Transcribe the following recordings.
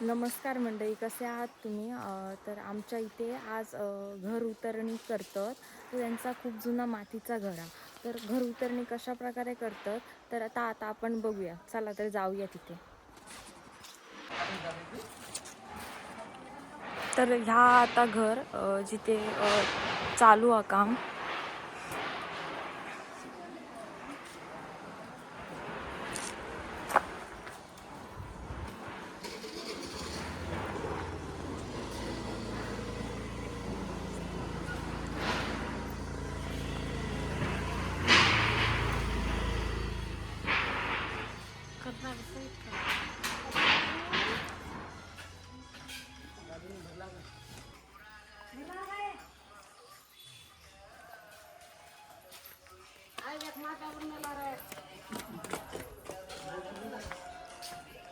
नमस्कार मंडळी कसे आहात तुम्ही? तर आमच्या इथे आज घर उतरणी करतात. तर त्यांचा खूप जुना मातीचा घरा. तर घर उतरणी कशा प्रकारे करतात? तर आता आता आपण बघूया. चला तर जाऊया तिथे. तर ह्या आता घर जिथे चालू आहे काम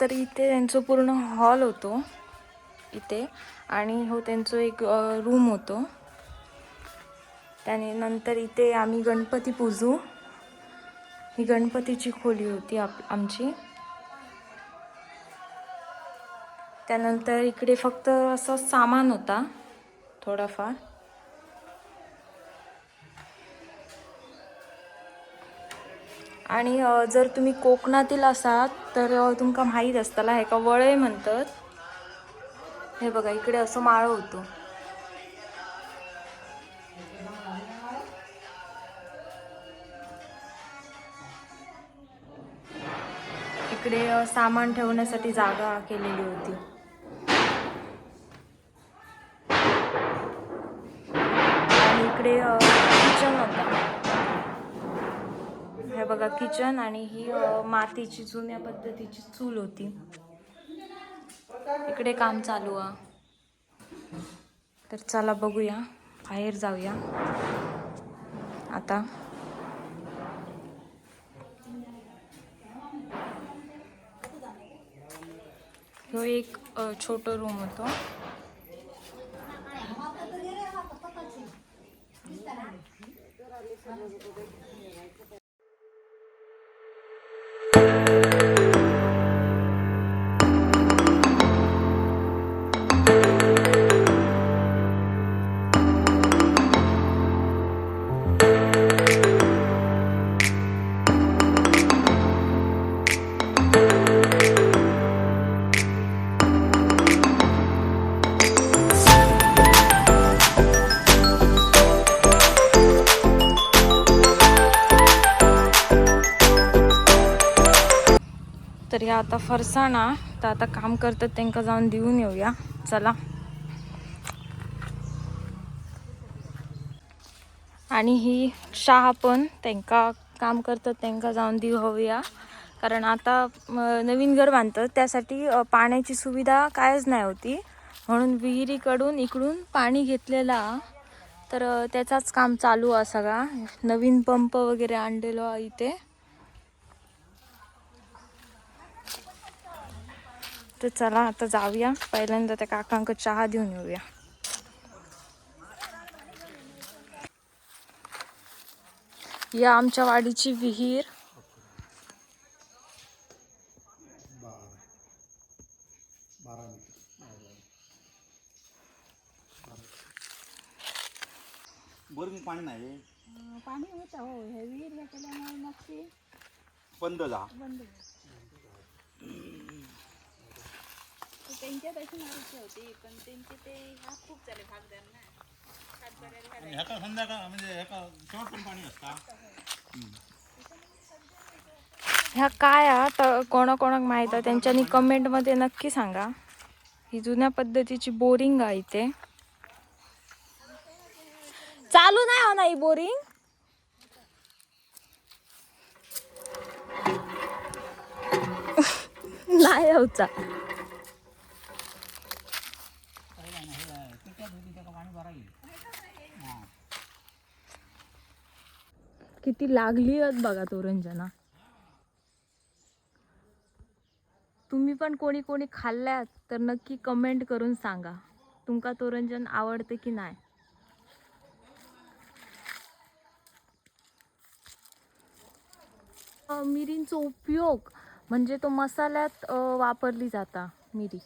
तर इथे त्यांचं पूर्ण हॉल होतो. इथे. आणि हो त्यांचं एक रूम होतो. त्याने नंतर इथे आम्ही गणपती पूजू. ही गणपतीची खोली होती आप आमची. त्यानंतर इकडे फक्त असं सामान होता थोडाफार. आणि जर तुम्ही कोकणातील असाल तर तुमका माहीत असताला हेका वळय म्हणतात. हे बघा इकडे असं माळ होतो. इकडे सामान ठेवण्यासाठी जागा केलेली होती आणि इकडे किचन होता. हे बघा किचन आणि ही मातीची जुन्या पद्धतीची चूल होती. इकडे काम चालू आहे. तर चला बघूया बाहेर जाऊया. आता. ह्यो एक छोटं रूम होतो. Sen de तर ह्या आता फरसाणा. तर आता काम करतात त्यांका जाऊन देऊन येऊया. चला. आणि ही चहा पण त्यांका काम करतात त्यांका जाऊन देऊ हवूया. कारण आता नवीन घर बांधतात. त्यासाठी पाण्याची सुविधा कायच नाही होती. म्हणून विहिरीकडून इकडून पाणी घेतलेला. तर त्याचाच काम चालू आहे सगळा. नवीन पंप वगैरे आणलेलो इथे. तर चला आता जाऊया. पहिल्यांदा त्या काकांक चहा देऊन येऊया. या आमच्या वाडीची विहीर. बोरिंग पाणी नाही पाणी होतं हो हे विहीर मग ते बंद जा बंद त्यांच्या तशी मारुती होती पण त्यांचे ते ह्या खूप झाले भागदार ना. ह्याका संध्याकाळ म्हणजे ह्याका शेवट पण पाणी असता. ह्या काय तर कोणाकोणाक माहीत आहे? त्यांच्यानी कमेंटमध्ये नक्की सांगा. ही जुन्या पद्धतीची बोरिंग आहे इथे. चालू नाही हो ना ही बोरिंग नाही होता किती लागली आहेत बघा तोरंजना तुम्ही पण कोणी कोणी खाल्ल्यात तर नक्की कमेंट करून सांगा. तुमका तोरंजन आवडते की नाही? मिरींचा उपयोग म्हणजे तो मसाल्यात वापरली जाता मिरी.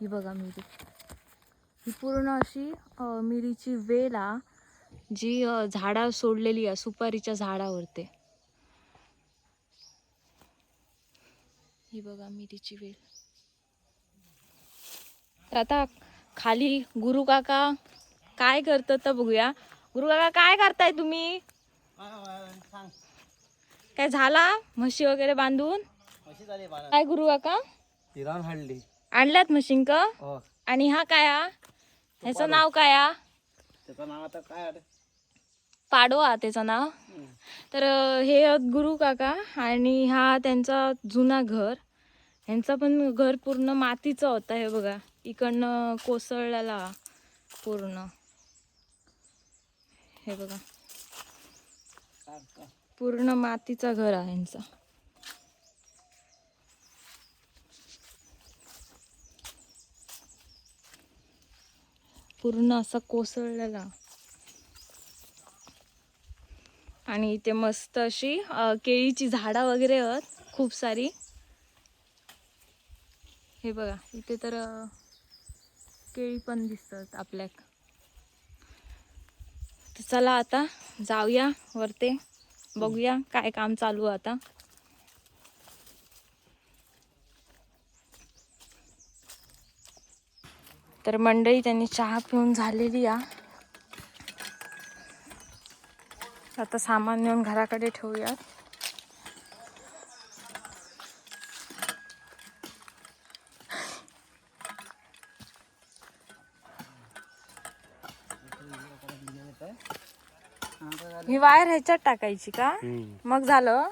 ही बघा मिरी. ही पूर्ण अशी मिरीची वेल आहे जी झाडा सोडलेली आहे सुपारीच्या झाडावरते. ही बघा मिरीची वेल. तर आता खाली गुरु काका काय करतात तर बघूया. गुरु काका काय करताय तुम्ही? काय झाला? म्हशी वगैरे बांधून? काय गुरु काका? आणल्यात म्हशींक? हो. आणि हा काय ह्याचं नाव काय त्याचं नाव आता काय? पाडवा त्याचं नाव. तर अं, हे आहेत गुरु काका आणि हा त्यांचा जुना घर. ह्यांचा पण घर पूर्ण मातीचं होता हे बघा. इकडनं कोसळलेला पूर्ण. हे बघा. पूर्ण मातीचा घर आहे ह्यांचा पूर्ण असा कोसळलेला. आणि इथे मस्त अशी केळीची झाडं वगैरे आहेत खूप सारी. हे बघा इथे तर केळी पण दिसतात आपल्याक. तर चला आता जाऊया वरते बघूया काय काम चालू आहे आता. तर मंडळी त्यांनी चहा पिऊन झालेली आ आता सामान नेऊन घराकडे ठेवूयात. ही वायर ह्याच्यात टाकायची का? मग झालं.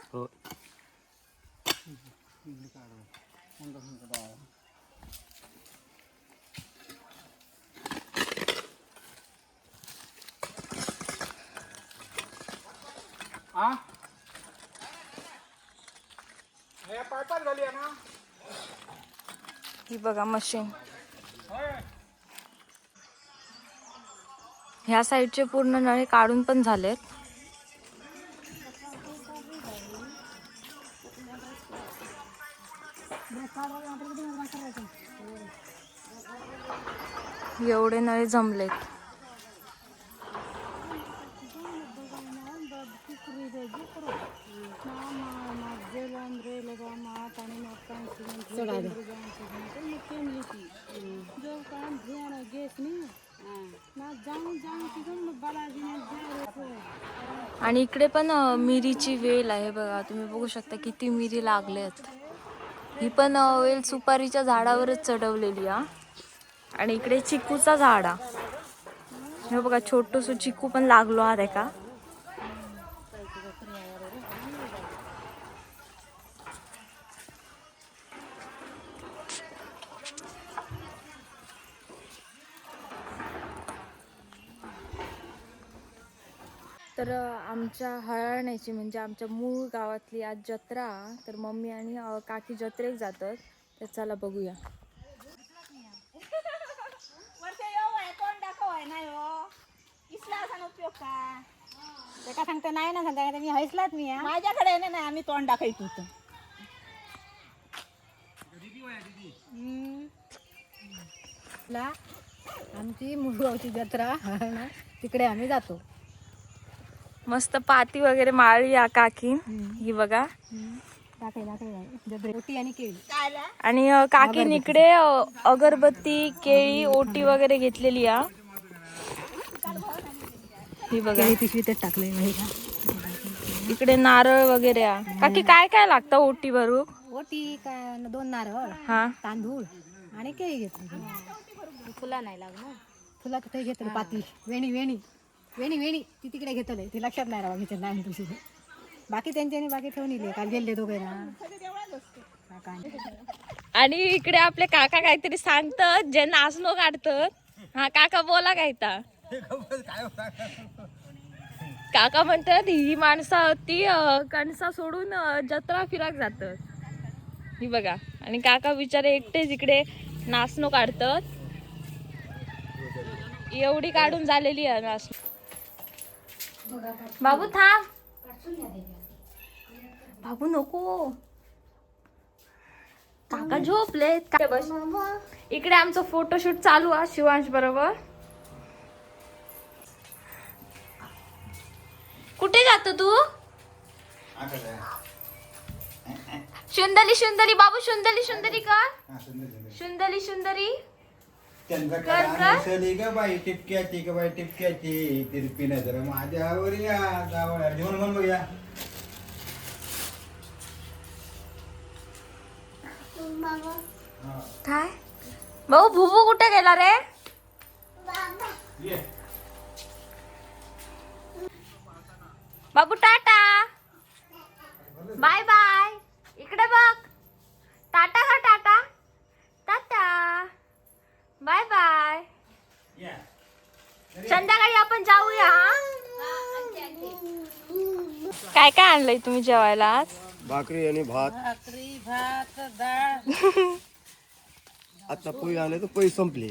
हो? ही बघा मशीन. ह्या साईडचे पूर्ण नळे काढून पण झालेत. एवढे नळे जमलेत. आणि इकडे पण मिरीची वेल आहे बघा तुम्ही बघू शकता किती मिरी लागल्यात ही पण वेल सुपारीच्या झाडावरच चढवलेली हा. आणि इकडे चिकूचा झाड हा हे बघा छोटस चिकू पण लागलो हा का तर आमच्या हळण्याची म्हणजे आमच्या मूळ गावातली आज जत्रा तर मम्मी आणि काकी जत्रेक जातात. तर चला बघूया. नाही हो. का? सांगते नाही ना सांगता मी हैसलात मी. माझ्याकडे आहे ना नाही आम्ही तोंड दाखवत होतो आमची मुळगावची जत्रा तिकडे आम्ही जातो. मस्त पाती वगैरे माळली आ काकी. ही बघा. आणि केळी. कायला आणि अ, काकीन इकडे अगरबत्ती केळी ओटी वगैरे घेतलेली आ ही बघा. केळी पिशवीतच टाकले इकडे नारळ वगैरे काकी काय काय लागतं ओटी भरू ओटी काय दोन नारळ हा. तांदूळ आणि केळी घेतली. फुला नाही लागणार. फुला तिथे घेतली पाती. वेणी वेणी. वेणी वेणी. ती तिकडे घेतले ती लक्षात नाही राहा घेतलं नाही तुझी बाकी त्यांच्यानी बाकी ठेवून काल गेले दोघे ना. आणि- इकडे आपले काका काहीतरी सांगतात. जे नाचणं काढतात. हा काका बोला काय काका म्हणतात ही माणसं ती कणसा सोडून जत्रा फिराक जातात. ही बघा. आणि काका बिचारे एकटेच इकडे नाचणं काढतात. एवढी काढून झालेली आहे नाचणं. बाबू थांब. बाबू नको. काका झोपले काय बस. इकडे आमचं फोटोशूट चालू आहे शिवांश बरोबर. कुठे जातो तू? शुंदली शुंदली बाबू शुंदली शुंदली का शुंदली शुंदरी त्यांचा काय? का बाई टिपक्याची का बाई टिपक्याची तिरपी नजर माझ्यावर या जावळ जेवण म्हण बघ या काय? भाऊ भुबू कुठे गेला रे? ये. बाबू टाटा. Bye bye. इकडे बघ. टाटा का टाटा. बाय बाय या. संध्याकाळी आपण जाऊया हा? काय काय आणलंय तुम्ही जेवायला आज? भाकरी आणि भात. भाकरी भात डाळ. आता पोळी आणले तर पोळी संपली.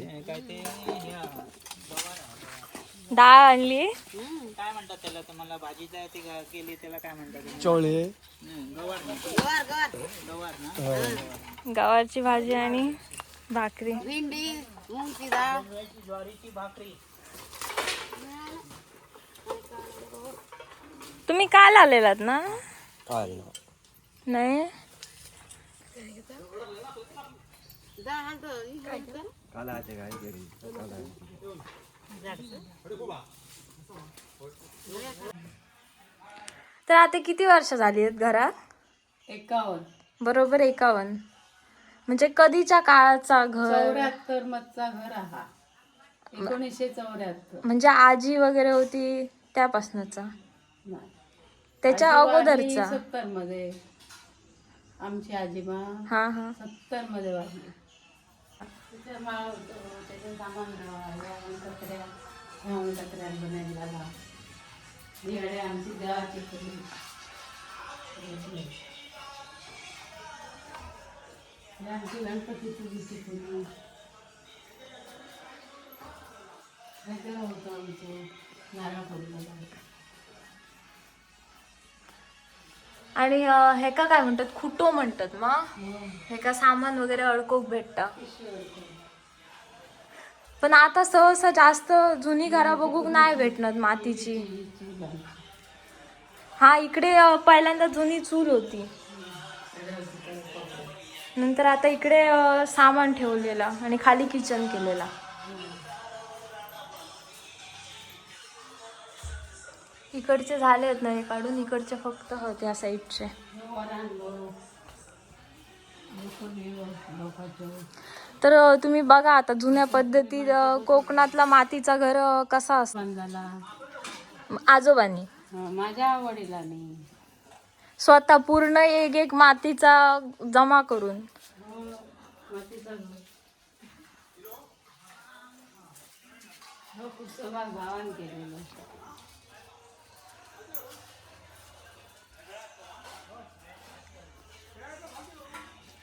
डाळ आणली? काय म्हणतात त्याला? तुम्हाला भाजी जाय ती केली त्याला काय म्हणतात ना. गवारची भाजी आणि भाकरी. भेंडी. मुंगची डाळ ज्वारीची भाकरी तुम्ही काल आलेलात ना? नाही. तर आता किती वर्ष झाली आहेत घरात? एकावन्न. बरोबर एकावन्न. म्हणजे कधीच्या काळाचा घर? चौऱ्याहत्तर मधचा घर हा. एकोणीसशे चौऱ्याहत्तर. म्हणजे आजी वगैरे होती त्यापासूनचा. त्याच्या अगोदरचा? सत्तरमध्ये आमची आजीबा हा हा. सत्तरमध्ये वाढली तिचं माळ होतं त्याचं सामान ह्यावून कचऱ्या ह्यावून कचऱ्यात बनायला. लागला दिवाळी आमची देवाची केली आमची गणपतीची होतं आमचं नारळ आणि हे का काय म्हणतात? खुटो म्हणतात मग हे का सामान वगैरे अडकोक भेटतं? पण आता सहसा जास्त जुनी घरा बघूक नाही भेटणार मातीची. हा इकडे पहिल्यांदा जुनी चूल होती. नंतर आता इकडे सामान ठेवलेला आणि खाली किचन केलेला. इकडचे झाले आहेत ना हे काढून इकडचे फक्त होते या साईडचे तर तुम्ही बघा आता जुन्या पद्धतीत कोकणातला मातीचा घर कसा असतो? आजोबांनी. माझ्या वडिलांनी स्वतः पूर्ण एक एक मातीचा जमा करून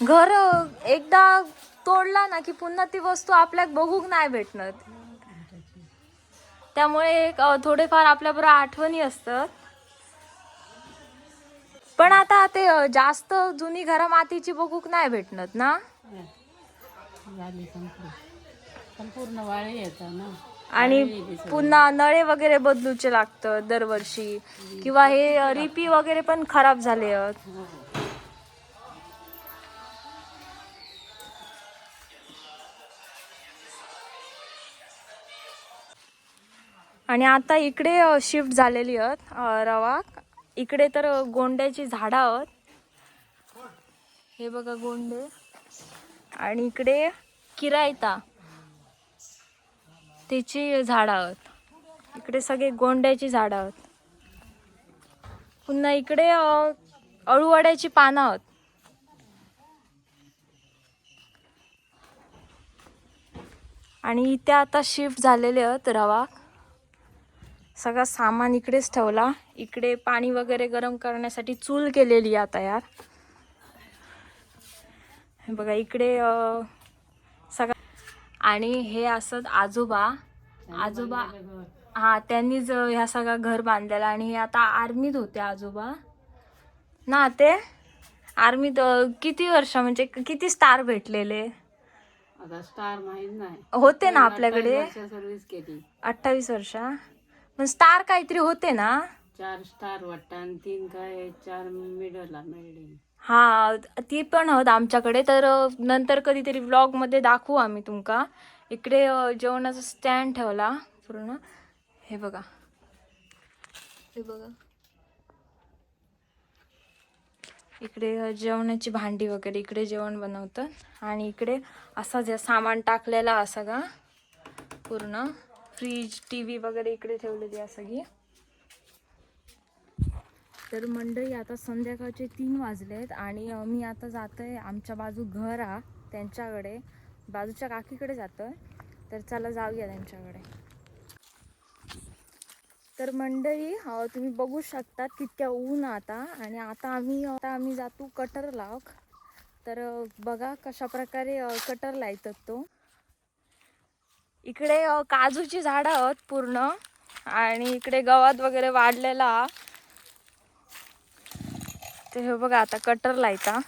घर. एकदा तोडला ना की पुन्हा ती वस्तू आपल्याक बघूक नाही भेटणार त्यामुळे एक थोडेफार आपल्याबरोबर आठवणी असतात पण आता ते जास्त जुनी घरा मातीची बघूक नाही भेटणार ना? झाली संपली संपूर्ण वाळे येतात ना. आणि पुन्हा नळे वगैरे बदलूचे लागतं दरवर्षी. किंवा हे रिपी वगैरे पण खराब झाले आहेत. आणि आता इकडे शिफ्ट झालेली आहेत अं, रवा इकडे तर गोंड्याची झाडं. आहेत हे बघा गोंडे. आणि इकडे किरायता. त्याची झाडं. आहेत इकडे सगळे गोंड्याची झाडं. आहेत पुन्हा इकडे अळूवड्याची पानं. आहेत आणि इथे आता शिफ्ट झालेले आहेत रवा. सगळं सामान इकडेच ठेवला. इकडे पाणी वगैरे गरम करण्यासाठी चूल केलेली आहे तयार हे बघा इकडे सगळं आणि हे असत आजोबा. आजोबा हा त्यांनीच ह्या सगळा घर बांधलेला आणि हे आता आर्मीत होते आजोबा. ना ते? आर्मीत किती वर्ष म्हणजे किती स्टार भेटलेले? आता स्टार माहीत नाही. होते ना आपल्याकडे. अठ्ठावीस वर्ष. पण स्टार काहीतरी होते ना? चार स्टार वाटतं आणि तीन काय चार मिडलला मिळले हा ती पण होत आमच्याकडे. तर नंतर कधीतरी व्लॉगमध्ये दाखवू आम्ही तुमका. इकडे जेवणाचा स्टँड ठेवला पूर्ण. हे बघा. हे बघा. इकडे जेवणाची भांडी वगैरे इकडे जेवण बनवतात. आणि इकडे असा जे सामान टाकलेला असा का पूर्ण. फ्रीज टी व्ही वगैरे इकडे ठेवलेली आहे सगळी. तर मंडळी आता संध्याकाळचे तीन वाजले आहेत आणि मी आता जात आहे आमच्या बाजू घर हा त्यांच्याकडे. बाजूच्या काकीकडे जातो आहे तर चला जाऊया त्यांच्याकडे. तर मंडळी तुम्ही बघू शकतात कितक्या ऊन आता. आणि आता आम्ही आता आम्ही जातो कटर लाव तर बघा कशा प्रकारे कटर लायतात तो. इकडे काजूची झाडं आहेत पूर्ण आणि इकडे गवत वगैरे वाढलेला. ते हे बघा आता कटर लायता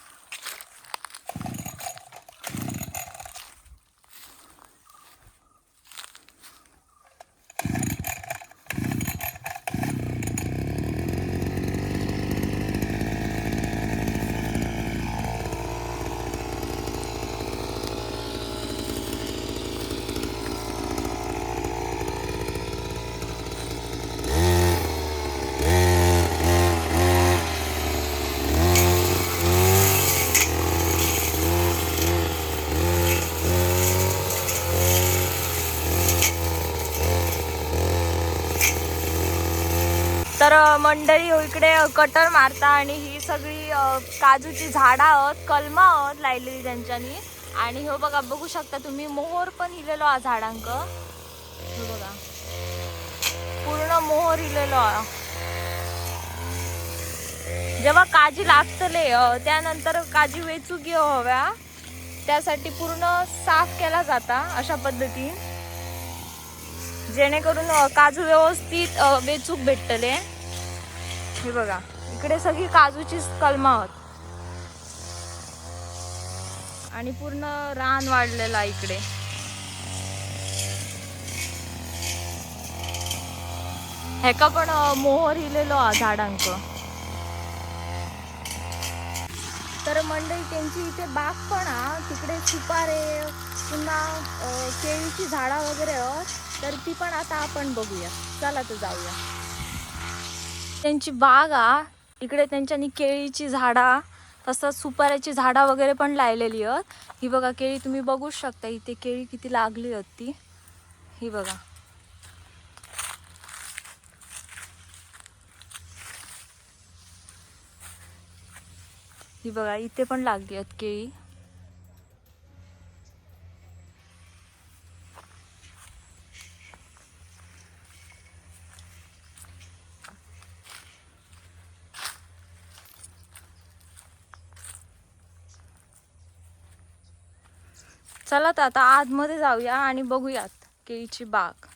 तर मंडळी हो इकडे कटर मारता आणि ही सगळी काजूची झाडं आहेत कलमा आहेत लायलेली त्यांच्यानी. आणि हो बघा बघू शकता तुम्ही मोहर पण हिलेलो हा झाडांक. बघा. पूर्ण मोहर हिलेलो हा. जेव्हा काजी लागतले त्यानंतर काजी वेचूक हव्या. त्यासाठी पूर्ण साफ केला जाता अशा पद्धतीने. जेणेकरून काजू व्यवस्थित वेचूक भेटतले हे बघा इकडे सगळी काजूचीच कलमा आहोत. आणि पूर्ण रान वाढलेला इकडे. हेका पण मोहर हिलेलो हा झाडांक तर मंडळी त्यांची इथे बाग पण हा तिकडे सुपारे पुन्हा केळीची झाडा वगैरे तर ती पण आता आपण बघूया. चला तर जाऊया. त्यांची बागा इकडे त्यांच्यानी केळीची झाडा तसंच सुपाऱ्याची झाडा वगैरे पण लायलेली आहेत. ही बघा केळी तुम्ही बघू शकता. इथे केळी किती लागली आहेत ती. ही बघा. ही बघा इथे पण लागली आहेत केळी. चला तर आता आतमध्ये जाऊया आणि बघूयात केळीची बाग.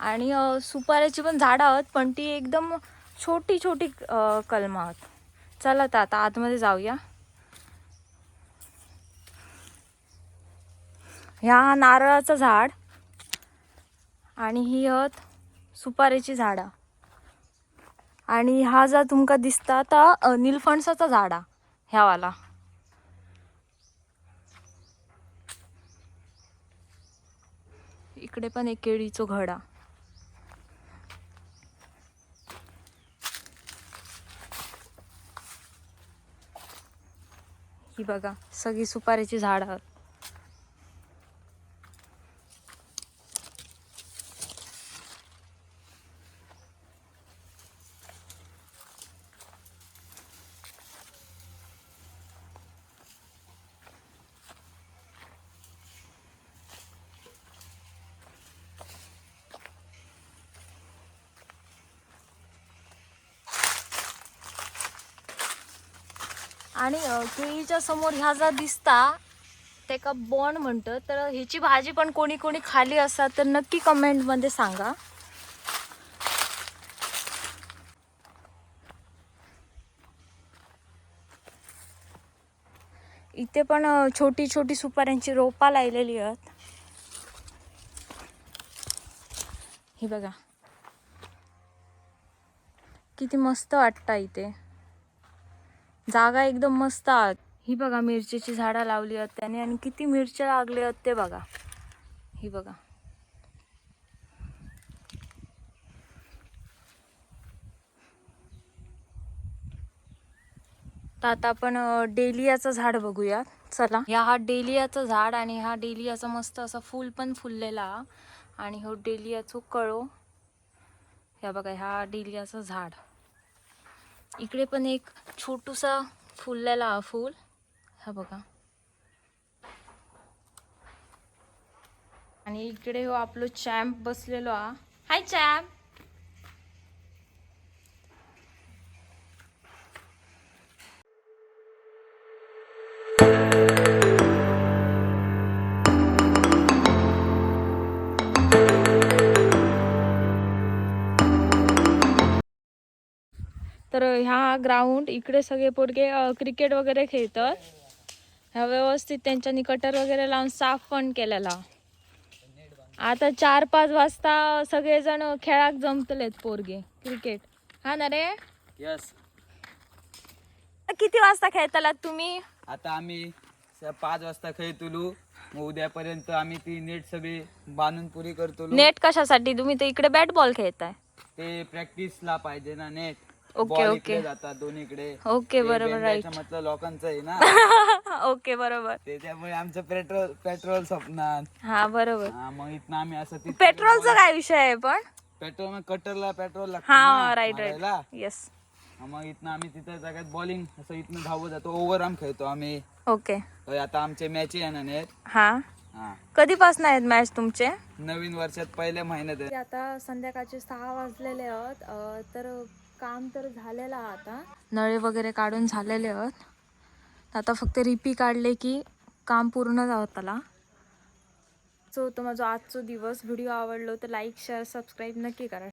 आणि सुपाऱ्याची पण झाडं आहेत पण ती एकदम छोटी छोटी कलम आहोत. आहेत चला तर आता आतमध्ये जाऊया. ह्या नारळाचं झाड आणि ही आहेत सुपाऱ्याची झाडं. आणि हा जर तुमका दिसता तर निलफणसाचा झाड ह्यावाला. इकडे पण एक केळीचो घडा. ही बघा सगळी सुपारीची झाड आणि केळीच्या समोर ह्या जर दिसता त्याका बॉन म्हणतं. तर ह्याची भाजी पण कोणी कोणी खाली असा तर नक्की कमेंटमध्ये सांगा. इथे पण छोटी छोटी सुपाऱ्यांची रोपा लावलेली आहेत. ही बघा. किती मस्त वाटतं इथे. जागा एकदम मस्त आहात ही बघा मिरचीची झाडं लावली आहेत त्याने आणि किती मिरच्या लागले आहेत ते बघा. ही बघा. तर आता आपण डेलियाचं झाड बघूया चला. या हा डेलियाचं झाड आणि हा डेलियाचं मस्त असं फूल पण फुललेला. आणि हो डेलियाचं कळो. या बघा ह्या डेलियाचं झाड. इकडे पण एक छोटूसा फुललेला हा फूल. हा बघा. आणि इकडे हो आपलो चॅम्प बसलेलो हा. Hi champ. तर ह्या ग्राउंड इकडे सगळे पोरगे क्रिकेट वगैरे खेळतात. ह्या व्यवस्थित त्यांच्या कटर वगैरे लावून साफ पण केलेला. आता चार पाच वाजता सगळेजण खेळाक जमतलेत पोरगे क्रिकेट हा ना रे? यस किती वाजता खेळतालात तुम्ही? आता आम्ही स- पाच वाजता खेळतलो. मग उद्यापर्यंत आम्ही ती नेट सगळी बांधून पुरी करतो नेट कशासाठी? तुम्ही तर इकडे बॅट बॉल खेळताय. ते प्रॅक्टिसला पाहिजे ना नेट ओके, ओके. इकडे जातात दोन्हीकडे. ओके, बरोबर, right. म्हटलं लोकांचं आहे ना. ओके बरोबर. त्याच्यामुळे आमचं पेट्रोल पेट्रोल संपणार. हा बरोबर. हा, मग इथनं आम्ही असं तिथं पेट्रोलचा काय विषय आहे पण? पेट्रोल मग कटरला पेट्रोल लागतं हा ना राईट मारायला. राईट येस हा, मग इथनं आम्ही तिथं जागात बॉलिंग असं इथनं धावत जातो. ओव्हर आम खेळतो आम्ही. ओके तर आता आमचे मॅच आहे ना नेट हा. हा. कधीपासून आहेत मॅच तुमचे? नवीन वर्षात पहिल्या महिन्यात आहे. आता संध्याकाळचे सहा वाजलेले आहेत. अ, तर काम तर झालेलं आता. नळे वगैरे काढून झालेले आहेत. आता फक्त रिपी काढले की काम पूर्ण त्याला. सो तो माझा आजचा दिवस व्हिडिओ आवडलो तर लाईक शेअर सबस्क्राईब नक्की करा.